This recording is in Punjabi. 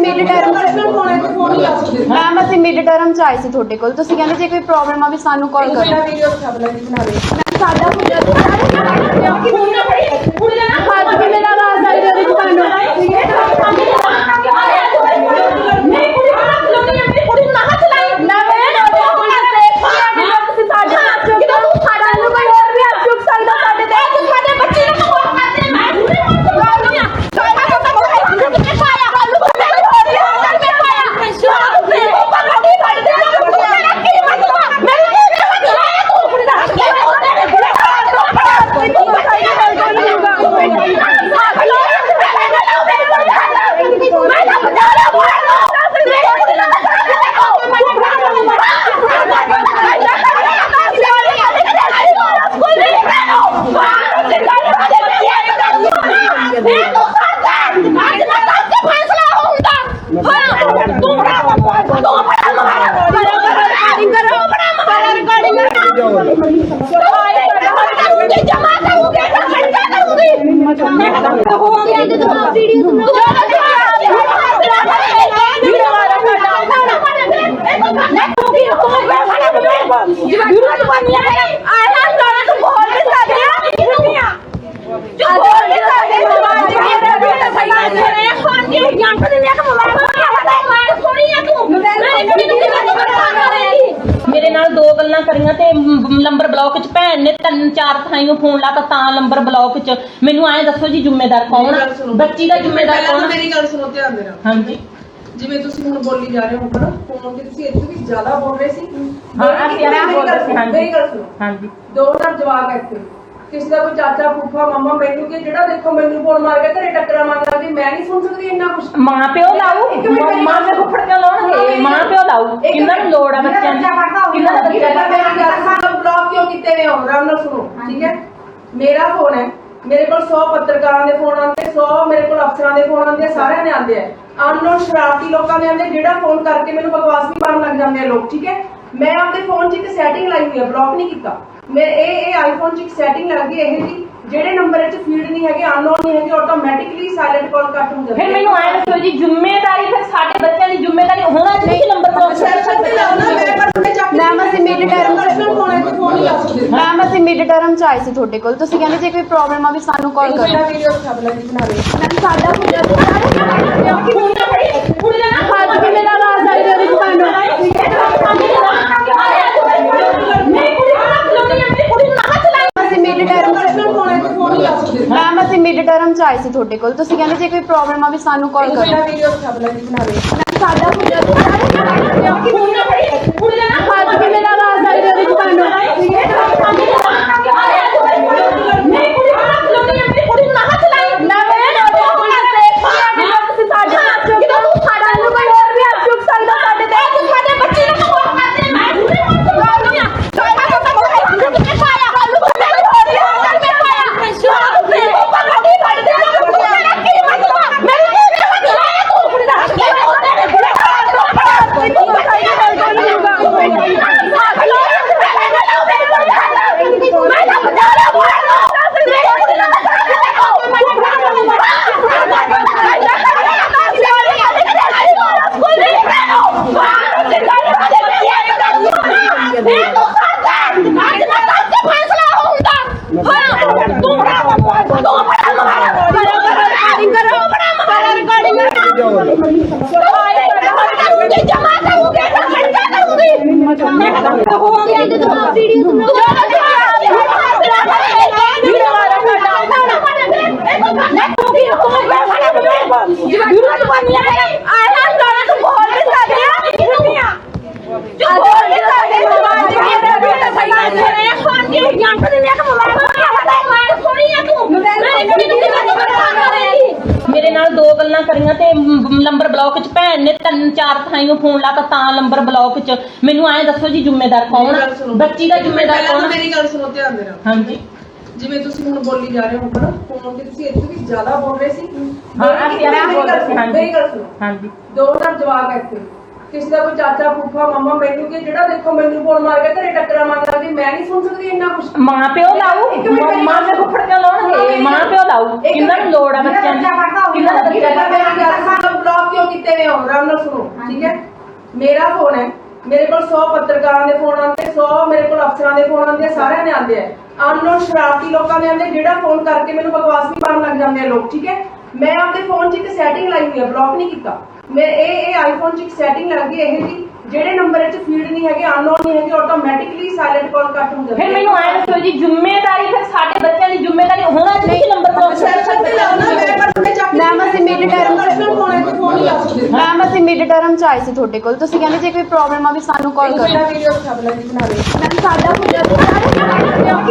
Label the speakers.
Speaker 1: ਮਿਡ ਟਰਮ ਮੈਮ ਅਸੀਂ ਮਿਡ ਟਰਮ ਚ ਆਏ ਸੀ ਤੁਹਾਡੇ ਕੋਲ। ਤੁਸੀਂ ਕਹਿੰਦੇ ਜੇ ਕੋਈ ਪ੍ਰੋਬਲਮ ਆ ਵੀ ਸਾਨੂੰ ਕਾਲ ਕਰੋ।
Speaker 2: ਵੀਡੀਓ ਬਣਾ ਦੇ
Speaker 1: ਸਾਡਾ
Speaker 2: ਕੁੜੀ ਨਾ ਫੜੀ ਕੁੜੀ ਨਾ
Speaker 1: ਹੱਥ ਵੀ ਮੇਰਾ ਆਵਾਜ਼ ਆਈ ਉਹਦੇ ਚ ਤੁਹਾਨੂੰ
Speaker 2: ਨਹੀਂ ਕੁੜੀ ਨੂੰ ਹੱਥ ਲਾਉਣੀ ਹੈ ਮੇਰੀ ਕੁੜੀ ਨੂੰ ਨਾ ਹੱਥ ਲਾਈ
Speaker 1: ਨਾ ਮੈਂ ਤੁਹਾਡੇ ਕੋਲ ਸੇਫ ਨਹੀਂ ਆ ਕਿ ਤੁਸੀਂ ਸਾਡੇ ਹੱਥ ਚੁੱਕ
Speaker 2: ਜਦੋਂ ਤੂੰ ਸਾਡਾ
Speaker 1: ਸਾਨੂੰ ਕੋਈ ਹੋਰ ਵੀ ਹੱਥ ਚੁੱਕ ਸਕਦਾ ਸਾਡੇ ਤੇ
Speaker 2: ਤੂੰ ਸਾਡੇ ਬੱਚੇ ਨੂੰ ਕਿਉਂ ਕਰਦੇ ਮੈਂ ਕੁੜੀ ਨੂੰ ਹੱਥ ਲਾਉਣੀ ਆ ਸਾਡਾ ਤਾਂ ਤਾਂ ਮੈਂ ਕਿੱਥੇ ਪਾਇਆ ਕੱਲ ਨੂੰ ਮੈਂ ਹੋਰ ਲਿਆ ਕਰ ਮੈਂ ਪਾਇਆ ਸ਼ਾਮ ਤੇ ਉਹ ਪਕੜੀ ਫੜ ਦੇ ਮੇਰਾ ਕੀ ਮਤਲਬ ਮੈਂ ਕੀ ਹੱਥ ਲਾਇਆ ਤੂੰ ਕੁੜੀ ਦਾ ਹੱਥ ਲਾਇਆ ਤੇਰੇ ਕੁੜੀ ਦਾ ਹੱਥ ਲਾਇਆ ਤੂੰ ਸਾਈ ਗੱਲ ਮੈਂ ਤਾਂ ਬਤਾ ਰਿਹਾ ਬੋਲ ਜਮਾ ਕਰੂੰਗੇ ਤਾਂ ਖਰਚਾ ਕਰੂੰਗੀ ਮੈਂ ਤਾਂ ਹੋ ਗਿਆ ਤੇ ਤੂੰ ਵੀਡੀਓ ਤੂੰ
Speaker 3: ਮੇਰੇ ਨਾਲ ਦੋ ਗੱਲਾਂ ਕਰੀਆਂ ਤੇ ਨੰਬਰ ਬਲੌਕ ਚ ਭੈਣ ਨੇ ਤਿੰਨ ਚਾਰ ਥਾਈਆਂ ਫੋਨ ਲਾਤਾ ਤਾਂ ਨੰਬਰ ਬਲੌਕ ਚ। ਮੈਨੂੰ ਐਂ ਦੱਸੋ ਜੀ ਜ਼ਿੰਮੇਦਾਰ ਕੌਣ ਆ? ਬੱਚੀ ਦਾ ਜ਼ਿੰਮੇਦਾਰ
Speaker 2: ਪਹਿਲਾਂ
Speaker 3: ਕੌਣ
Speaker 2: ਤਾਂ
Speaker 3: ਆ?
Speaker 2: ਮੇਰੀ ਗੱਲ ਸੁਣੋ ਧਿਆਨ ਦੇ ਨਾਲ।
Speaker 3: ਹਾਂਜੀ।
Speaker 2: ਜਿਵੇਂ ਤੁਸੀਂ ਹੁਣ ਬੋਲੀ ਜਾ ਰਹੇ ਹੋ ਨਾ ਫੋਨ ਤੇ ਤੁਸੀਂ ਇੱਥੇ ਵੀ ਜ਼ਿਆਦਾ ਬੋਲ ਰਹੇ ਸੀ।
Speaker 3: ਹਾਂ, ਅਸੀਂ ਐਵੇਂ
Speaker 2: ਮੇਰੀ
Speaker 3: ਬੋਲ ਰਹੇ ਸੀ,
Speaker 2: ਸੁਣੋ,
Speaker 3: ਹਾਂਜੀ।
Speaker 2: ਮੇਰੀ ਗੱਲ ਸੁਣੋ।
Speaker 3: ਹਾਂਜੀ।
Speaker 2: ਦੋ ਹਜ਼ਾਰ ਜਵਾਕ ਹੈ ਇੱਥੇ। ਕਿਸੇ ਦਾ ਕੋਈ ਚਾਚਾ ਫੁੱਫਾ ਮੰਮਾ ਮੈਨੂੰ ਕਿ ਜਿਹੜਾ ਦੇਖੋ ਮੈਨੂੰ ਫੋਨ ਮਾਰ ਕੇ ਘਰੇ ਟੱਕਰਾਂ ਮਾਰ ਲੱਗਦੀ ਮੈਂ ਨਹੀਂ ਸੁਣ ਸਕਦੀ ਇੰਨਾ ਕੁਝ
Speaker 3: ਮਾਂ ਪਿਓ ਲਾਊ?
Speaker 2: ਇੱਕ ਮਿੰਟ ਮੇਰੀ
Speaker 3: ਮਾਂ ਪਿਓ ਫੁੱਫੜ ਕਿਉਂ ਲਾਉਣਗੇ? ਮਾਂ ਪਿਓ ਲਾਊ? ਕਿੰਨਾ ਨੂੰ ਲੋੜ ਆ ਬੱਚਿਆਂ ਦੀ? ਕਿੰਨਾ ਦਾ ਬੱਚਾ
Speaker 2: ਮੇਰਾ ਮੇਰੀ ਗੱਲ ਸੁਣੋ ਬਲੌਕ ਕਿਉਂ ਕੀਤੇ ਨੇ ਹੋ ਰਾਮ ਨਾਲ ਸੁਣੋ ਠੀਕ ਹੈ? ਮੇਰਾ ਫੋਨ ਹੈ। ਮੇਰੇ ਕੋਲ 100 ਪੱਤਰਕਾਰਾਂ ਦੇ ਫੋਨ ਆਉਂਦੇ 100 ਮੇਰੇ ਕੋਲ ਅਫਸਰਾਂ ਦੇ ਫੋਨ ਆਉਂਦੇ ਸਾਰਿਆਂ ਦੇ ਆਉਂਦੇ ਆ। ਅਨਨੋਨ ਸ਼ਰਾਰਤੀ ਲੋਕਾਂ ਦੇ ਆਉਂਦੇ ਜਿਹੜਾ ਫੋਨ ਕਰਕੇ ਮੈਨੂੰ ਬਕਵਾਸ ਵੀ ਮਾਰਨ ਲੱਗ ਜਾਂਦੇ ਆ ਲੋਕ ਠੀਕ ਹੈ? ਮੈਂ ਆਪਣੇ ਫੋਨ 'ਚ ਇੱਕ ਹੈ ਬਲੌਕ ਨਹੀਂ ਕੀਤਾ ਮੈਂ ਇਹ ਇਹ ਆਈਫੋਨ 'ਚ ਇੱਕ ਸੈਟਿੰਗ ਲੱਗਦੀ ਹੈ ਇਹ ਜੀ ਜਿਹੜੇ ਨੰਬਰ 'ਚ ਫੀਡ ਨਹੀਂ ਹੈਗੇ ਅਨਨੋਨ ਨਹੀਂ ਹੈਗੇ ਆਟੋਮੈਟਿਕਲੀ ਸਾਇਲੈਂਟ ਕਾਲ ਕੱਟ ਹੋ ਜਾਂਦੀ
Speaker 3: ਫਿਰ ਮੈਨੂੰ ਐਂ ਦੱਸੋ ਜੀ ਜ਼ਿੰਮੇਵਾਰੀ ਫਿਰ ਸਾਡੇ ਬੱਚਿਆਂ ਦੀ ਜ਼ਿੰਮੇਵਾਰੀ ਹੋਣਾ ਚਾਹੀਦੀ ਨੰਬਰ ਬਲੌਕ
Speaker 2: ਸੈਸ਼ਨ ਤੇ ਲਾਓ ਨਾ ਮੈਂ ਪਰ ਮੈਂ ਚੱਕ
Speaker 1: ਮੈਮ ਅਸੀਂ ਮਿਡ ਟਰਮ
Speaker 2: ਪਰਸਨਲ ਫੋਨ ਹੈ ਫੋਨ ਹੀ ਲਾ ਸਕਦੇ
Speaker 1: ਮੈਮ ਅਸੀਂ ਮਿਡ ਟਰਮ ਚ ਆਏ ਸੀ ਤੁਹਾਡੇ ਕੋਲ ਤੁਸੀਂ ਕਹਿੰਦੇ ਜੇ ਕੋਈ ਪ੍ਰੋਬਲਮ ਆ ਵੀ ਸਾਨੂੰ ਕਾਲ ਕਰੋ
Speaker 2: ਮੇਰਾ ਵੀਡੀਓ ਛਾਪ ਲੈ ਬਣਾ ਦੇ
Speaker 1: ਮੈਮ ਸਾਡਾ
Speaker 2: ਕੁੜੀ ਨਾ ਫੜੀ ਕੁੜੀ ਨਾ
Speaker 1: ਹੱਥ ਵੀ ਮੇਰਾ ਆਵਾਜ਼ ਆਈ ਉਹਦੇ ਚ ਤੁਹਾਨੂੰ
Speaker 2: ਨਹੀਂ ਕੁੜੀ ਨੂੰ ਹੱਥ ਲਾਉਣੀ ਹੈ ਮੇਰੀ ਕੁੜੀ ਨੂੰ ਨਾ ਹੱਥ ਲਾਈ
Speaker 1: ਅਸੀਂ ਮਿਡ ਟਰਮ
Speaker 2: ਪਰਸਨਲ ਫੋਨ ਹੈ ਫੋਨ ਹੀ ਲਾ ਸਕਦੇ
Speaker 1: ਮਿਡ ਟਰਮ ਚ ਆਏ ਸੀ ਤੁਹਾਡੇ ਕੋਲ। ਤੁਸੀਂ ਕਹਿੰਦੇ ਜੇ ਕੋਈ ਪ੍ਰੋਬਲਮ ਆ ਵੀ ਸਾਨੂੰ ਕਾਲ ਕਰੋ।
Speaker 2: ਵੀਡੀਓ ਬਣਾ ਦੇ
Speaker 1: ਸਾਡਾ
Speaker 2: ਕੁੜੀ ਨਾ ਫੜੀ ਕੁੜੀ ਨਾ
Speaker 1: ਹੱਥ ਵੀ ਮੇਰਾ ਆਵਾਜ਼ ਆਈ ਉਹਦੇ ਚ ਤੁਹਾਨੂੰ
Speaker 2: ਨਹੀਂ ਕੁੜੀ ਨੂੰ ਹੱਥ ਲਾਉਣੀ ਹੈ ਮੇਰੀ ਕੁੜੀ ਨੂੰ ਨਾ ਹੱਥ ਲਾਈ
Speaker 1: ਨਾ ਮੈਂ ਤੁਹਾਡੇ ਕੋਲ ਸੇਫ ਨਹੀਂ ਆ ਕਿ ਤੁਸੀਂ ਸਾਡੇ ਹੱਥ ਚੁੱਕ ਸਾਨੂੰ ਕੋਈ ਹੋਰ ਵੀ ਹੱਥ ਚੁੱਕ ਸਕਦਾ ਸਾਡੇ ਤੇ
Speaker 2: ਤੂੰ ਸਾਡੇ ਬੱਚੇ ਨੂੰ ਕਿਉਂ ਕਰਦੇ ਮੈਂ ਕੁੜੀ ਨੂੰ ਹੱਥ ਲਾਉਣੀ ਆ ਸਾਡਾ ਤਾਂ ਤਾਂ ਮੈਂ ਕਿੱਥੇ ਪਾਇਆ ਕੱਲ ਨੂੰ ਮੈਂ ਹੋਰ ਲਿਆ ਕਰ ਮੈਂ ਪਾਇਆ ਸ਼ਾਮ ਤੇ ਉਹ ਪਕੜੀ ਫੜ ਦੇ ਮੇਰਾ ਕੀ ਮਤਲਬ ਮੈਂ ਕੀ ਹੱਥ ਲਾਇਆ ਤੂੰ ਕੁੜੀ ਦਾ ਹੱਥ ਲਾਇਆ ਤੇਰੇ ਕੁੜੀ ਦਾ ਹੱਥ ਲਾਇਆ ਤੂੰ ਸਹੀ ਗੱਲ ਮੈਂ ਤਾਂ ਬਤਾ ਰਿਹਾ ਬੋਲ ਮੇਰੇ ਕੁੜੀ ਦਾ ਜਮਾ ਕਰੂੰਗੇ ਤਾਂ ਖਰਚਾ ਕਰੂੰਗੀ ਮੈਂ ਤਾਂ ਹੋ ਗਿਆ। ਤੇ ਤੂੰ ਵੀਡੀਓ ਤੂੰ
Speaker 3: ਮੇਰੇ ਕਰੀਆਂ ਤੇ ਨੰਬਰ ਬਲੌਕ ਚ ਭੈਣ ਨੇ ਤਿੰਨ ਚਾਰ ਥਾਈਆਂ ਫੋਨ ਲਾਤਾ ਤਾਂ ਨੰਬਰ ਬਲੌਕ ਚ। ਮੈਨੂੰ ਐਂ ਦੱਸੋ ਜੀ ਜ਼ਿੰਮੇਦਾਰ ਕੌਣ ਆ? ਬੱਚੀ ਦਾ ਜ਼ਿੰਮੇਦਾਰ
Speaker 2: ਪਹਿਲਾਂ
Speaker 3: ਕੌਣ
Speaker 2: ਤਾਂ
Speaker 3: ਆ?
Speaker 2: ਮੇਰੀ ਗੱਲ ਸੁਣੋ ਧਿਆਨ ਦੇ ਨਾਲ।
Speaker 3: ਹਾਂਜੀ।
Speaker 2: ਜਿਵੇਂ ਤੁਸੀਂ ਹੁਣ ਬੋਲੀ ਜਾ ਰਹੇ ਹੋ ਨਾ ਫੋਨ ਤੇ ਤੁਸੀਂ ਇੱਥੇ ਵੀ ਜ਼ਿਆਦਾ ਬੋਲ ਰਹੇ ਸੀ।
Speaker 3: ਹਾਂ, ਅਸੀਂ
Speaker 2: ਮੇਰੀ
Speaker 3: ਬੋਲ ਰਹੇ ਸੀ, ਹਾਂਜੀ।
Speaker 2: ਮੇਰੀ ਗੱਲ ਸੁਣੋ।
Speaker 3: ਹਾਂਜੀ।
Speaker 2: ਦੋ ਹਜ਼ਾਰ ਜਵਾਕ ਹੈ ਇੱਥੇ। ਕਿਸੇ ਦਾ ਕੋਈ ਚਾਚਾ ਫੁੱਫਾ ਮੰਮਾ ਮੈਨੂੰ ਕਿ ਜਿਹੜਾ ਦੇਖੋ ਮੈਨੂੰ ਫੋਨ ਮਾਰ ਕੇ ਘਰੇ ਟੱਕਰਾਂ ਮਾਰ ਲੱਗਦੀ ਮੈਂ ਨਹੀਂ ਸੁਣ ਸਕਦੀ ਇੰਨਾ ਕੁਝ
Speaker 3: ਮਾਂ ਪਿਓ ਲਾਊ?
Speaker 2: ਇੱਕ ਮਿੰਟ ਮੇਰੀ
Speaker 3: ਮਾਂ
Speaker 2: ਗੱਲ
Speaker 3: ਪਿਓ ਫੁੱਫੜ ਕਿਉਂ ਲਾਉਣਗੇ ਮਾਂ ਪਿਓ ਲਾਊ ਕਿੰਨਾ ਲੋੜ ਆ ਬੱਚਿਆਂ ਦੀ? ਕਿੰਨਾ ਦਾ? ਬੱਚਾ
Speaker 2: ਸੁਣੋ ਬਲੌਕ ਕਿਉਂ ਕੀਤੇ ਨੇ
Speaker 4: ਹੋ ਆਰਾਮ ਨਾਲ ਸੁਣੋ ਠੀਕ ਹੈ? ਮੇਰਾ ਫੋਨ ਹੈ ਮੇਰੇ ਕੋਲ 100 ਪੱਤਰਕਾਰਾਂ ਦੇ ਫੋਨ ਆਉਂਦੇ 100 ਮੇਰੇ ਕੋਲ ਅਫਸਰਾਂ ਦੇ ਫੋਨ ਆਉਂਦੇ ਸਾਰਿਆਂ ਦੇ ਆਉਂਦੇ ਆ। ਅਨਨੋਨ ਸ਼ਰਾਰਤੀ ਲੋਕਾਂ ਦੇ ਆਉਂਦੇ ਜਿਹੜਾ ਫੋਨ ਕਰਕੇ ਮੈਨੂੰ ਬਕਵਾਸ ਵੀ ਪਾਉਣ ਲੱਗ ਜਾਂਦੇ ਆ ਲੋਕ ਠੀਕ ਹੈ? ਮੈਂ ਆਪਣੇ ਫੋਨ 'ਚ ਇੱਕ ਸੈਟਿੰਗ ਲਾਈ ਹੋਈ ਹੈ ਬਲੌਕ ਨਹੀਂ ਕੀਤਾ। ਮੈਂ ਇਹ ਇਹ ਆਈਫੋਨ 'ਚ ਇੱਕ ਸੈਟਿੰਗ ਲੱਗ ਗਈ ਇਹ ਜੀ ਜਿਹੜੇ ਨੰਬਰ 'ਚ ਫੀਡ ਨਹੀਂ ਹੈਗੇ ਅਨਨੋਨ ਨਹੀਂ ਹੈਗੇ ਆਟੋਮੈਟਿਕਲੀ ਸਾਇਲੈਂਟ ਕਾਲ ਕੱਟ ਹੋ ਜਾਂਦੀ
Speaker 3: ਫਿਰ ਮੈਨੂੰ ਆਏ ਦੱਸੋ ਜੀ ਜ਼ਿੰਮੇਵਾਰੀ ਫਿਰ ਸਾਡੇ ਬੱਚਿਆਂ ਦੀ ਜ਼ਿੰਮੇਵਾਰੀ ਹੋਣਾ ਚਾਹੀਦੀ ਨੰਬਰ ਬਲੌਕ
Speaker 4: ਸੈਸ਼ਨ ਤੇ ਨਾ ਮੈਂ ਪਰਸਨਲ ਚੱਕ
Speaker 1: ਮੈਮ, ਅਸੀਂ mid term ਚ-
Speaker 4: ਪਰਸਨਲ ਫੋਨ ਹੈ ਤੇ ਫੋਨ ਹੀ ਲਾ ਸਕਦੇ
Speaker 1: ਮੈਮ ਅਸੀਂ ਮਿਡ ਟਰਮ ਚ ਆਏ ਸੀ ਤੁਹਾਡੇ ਕੋਲ। ਤੁਸੀਂ ਕਹਿੰਦੇ ਜੇ ਕੋਈ ਪ੍ਰੋਬਲਮ ਆ ਵੀ ਸਾਨੂੰ ਕਾਲ ਕਰੋ।
Speaker 4: ਵੀਡੀਓ ਬਣਾ ਦੇ
Speaker 1: ਮੈਮ ਸਾਡਾ
Speaker 3: ਫੋਨ